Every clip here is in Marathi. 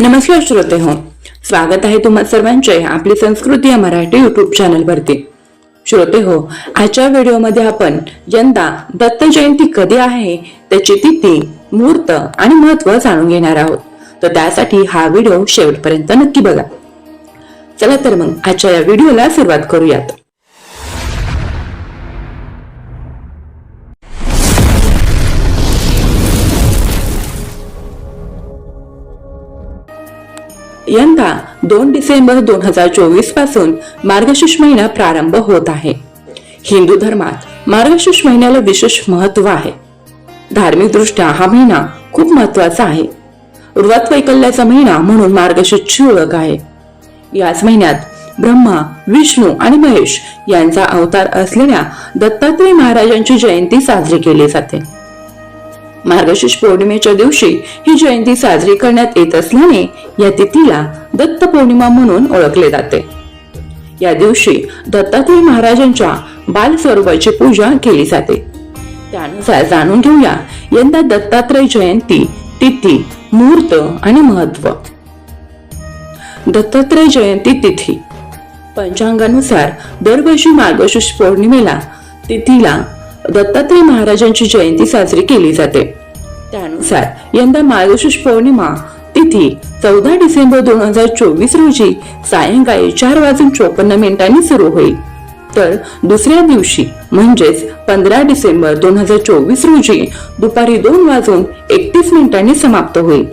नमस्कार श्रोते हो. स्वागत आहे तुम्हा सर्वांचे आपली संस्कृती या मराठी युट्यूब चॅनलवरती श्रोते हो आजच्या व्हिडिओमध्ये आपण यंदा दत्त जयंती कधी आहे त्याची तिथी मुहूर्त आणि महत्त्व जाणून घेणार आहोत. तर त्यासाठी हा व्हिडिओ शेवटपर्यंत नक्की बघा. चला तर मग आजच्या या व्हिडिओला सुरुवात करूयात. यंदा दोन डिसेंबर दोन हजार चोवीसपासून मार्गशीर्ष महिना प्रारंभ होत आहे. हिंदू धर्मात मार्गशीर्ष महिन्याला विशेष महत्त्व आहे. धार्मिक दृष्ट्या हा महिना खूप महत्त्वाचा आहे. व्रत वैकल्याचा महिना म्हणून मार्गशीर्षची ओळख आहे. याच महिन्यात ब्रह्मा विष्णू आणि महेश यांचा अवतार असलेल्या दत्तात्रय महाराजांची जयंती साजरी केली जाते. मार्गशीर्ष पौर्णिमेच्या दिवशी ही जयंती साजरी करण्यात येत असल्याने या तिथीला दत्त पौर्णिमा म्हणून ओळखले जाते. या दिवशी दत्तात्रय महाराजांच्या बाल स्वरूपाची पूजा केली जाते. त्यानुसार जाणून घेऊया यंदा दत्तात्रय जयंती तिथी मुहूर्त आणि महत्त्व. दत्तात्रय जयंती तिथी. पंचांगानुसार दरवर्षी मार्गशीर्ष पौर्णिमेला तिथीला दत्तात्रय महाराजांची जयंती साजरी केली जाते. त्यानुसार यंदा मार्गशीर्ष पौर्णिमा तिथी चौदा डिसेंबर दोन हजार चोवीस रोजी सायंकाळी चार वाजून चोपन्न मिनिटांनी सुरू होईल. तर दुसऱ्या दिवशी म्हणजेच पंधरा डिसेंबर दोन हजार चोवीस रोजी दुपारी दोन वाजून एकतीस मिनिटांनी समाप्त होईल.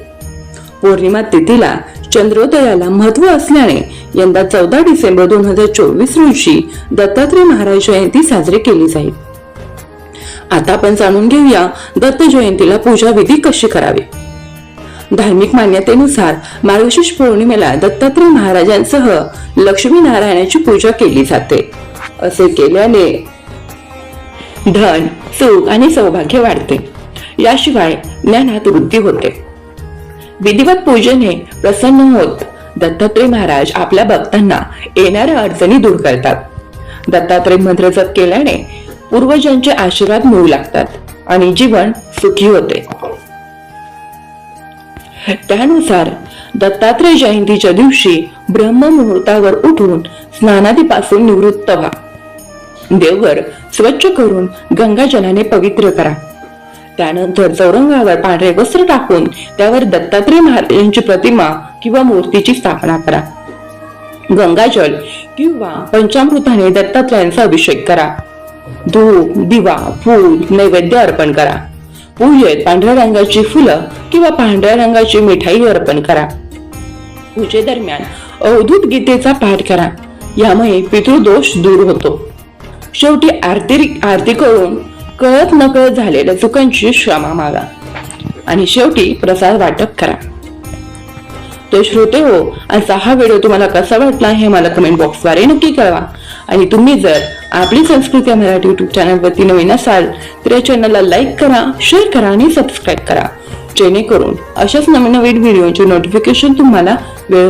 पौर्णिमा तिथीला चंद्रोदयाला महत्त्व असल्याने यंदा चौदा डिसेंबर दोन हजार चोवीस रोजी दत्तात्रय महाराज जयंती साजरी केली जाईल. आता आपण जाणून घेऊया दत्त जयंतीला पूजा विधी कशी करावी. धार्मिक मान्यतेनुसार मार्गशीर्ष पौर्णिमेला दत्तात्रय महाराजांसह लक्ष्मी नारायणाची पूजा केली जाते. असे केल्याने धन सुख आणि सौभाग्य वाढते. याशिवाय ज्ञानात वृद्धी होते. विधिवत पूजेने प्रसन्न होत दत्तात्रय महाराज आपल्या भक्तांना येणाऱ्या अडचणी दूर करतात. दत्तात्रय मंत्र जप केल्याने पूर्वजांचे आशीर्वाद मिळू लागतात आणि जीवन सुखी होते. त्यानुसार दत्तात्रय जयंतीच्या दिवशी ब्रह्म मुहूर्तावर उठून स्नानादीपासून निवृत्त व्हा. देवघर स्वच्छ करून गंगाजलाने पवित्र करा. त्यानंतर चौरंगावर पांढरे वस्त्र टाकून त्यावर दत्तात्रय महाराजांची प्रतिमा किंवा मूर्तीची स्थापना करा. गंगाजल किंवा पंचामृताने दत्तात्रयांचा अभिषेक करा. धूप दिवा फूल नैवेद्य अर्पण करा. पूजेत पांढऱ्या रंगाची फुलं किंवा पांढऱ्या रंगाची मिठाई अर्पण करा. पूजेदरम्यान अवधूत गीतेचा पाठ करा. यामुळे पितृदोष दूर होतो. शेवटी आरती आरती करून कळत नकळत झालेल्या चुकांची क्षमा मागा. आणि शेवटी प्रसाद वाटप करा. तर श्रोते हो असा हा व्हिडिओ तुम्हाला कसा वाटला हे मला कमेंट बॉक्सद्वारे नक्की कळवा. आणि तुम्ही जर आपली संस्कृती मराठी युट्यूब चॅनलवरती नवीन असाल तर या चॅनलला लाईक करा शेअर करा आणि सबस्क्राईब करा. जेणेकरून अशाच नवीन नवीन व्हिडिओचे नोटिफिकेशन तुम्हाला वेळ